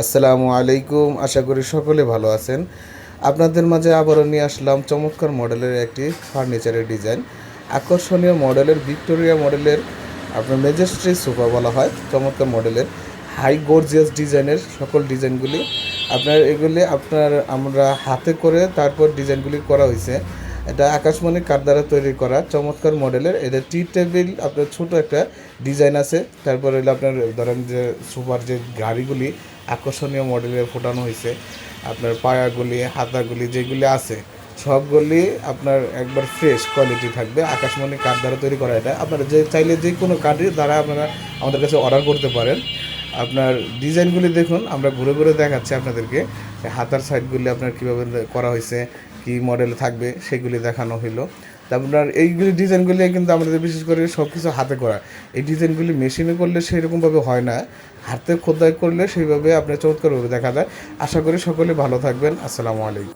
আসসালামু আলাইকুম, আশা করি সকলে ভালো আছেন। আপনাদের মাঝে আবারও নিয়ে আসলাম চমৎকার মডেলের একটি ফার্নিচারের ডিজাইন। আকর্ষণীয় মডেলের, ভিক্টোরিয়া মডেলের, আপনার মেজেস্ট্রি সোফা বলা হয়, চমৎকার মডেলের, হাই গর্জিয়াস ডিজাইনের সকল ডিজাইনগুলি। আপনার এগুলি আপনার আমরা হাতে করে তারপর ডিজাইনগুলি করা হয়েছে। এটা আকাশমণি কাঠ দ্বারা তৈরি করা? চমৎকার মডেলের। এদের টি টেবিল, আপনার ছোট একটা ডিজাইন আছে। তারপরে হলো আপনার, ধরেন যে সুপার যে গাড়িগুলি আকর্ষণীয় মডেলের ফোটানো হয়েছে, আপনার পায়াগুলি, হাতাগুলি যেগুলি আছে, সবগুলি আপনার একবার ফ্রেশ কোয়ালিটি থাকবে। আকাশমণি কাঠ দ্বারা তৈরি করা এটা? আপনারা যে চাইলে যে কোনো কাঠের দ্বারা আপনারা আমাদের কাছে অর্ডার করতে পারেন। আপনার ডিজাইনগুলি দেখুন, আমরা ঘুরে ঘুরে দেখাচ্ছি আপনাদেরকে হাতার সাইডগুলি আপনার কীভাবে করা হয়েছে কী মডেল থাকবে সেগুলি দেখানো তারপর আপনার এইগুলি ডিজাইনগুলি কিন্তু আমাদের বিশেষ করে সব কিছু হাতে করা। এই ডিজাইনগুলি মেশিনে করলে সেরকমভাবে হয় না। হাতে খোদাই করলে সেইভাবে আপনার চমৎকারভাবে দেখা যায়। আশা করি সকলে ভালো থাকবেন। আসসালামু আলাইকুম।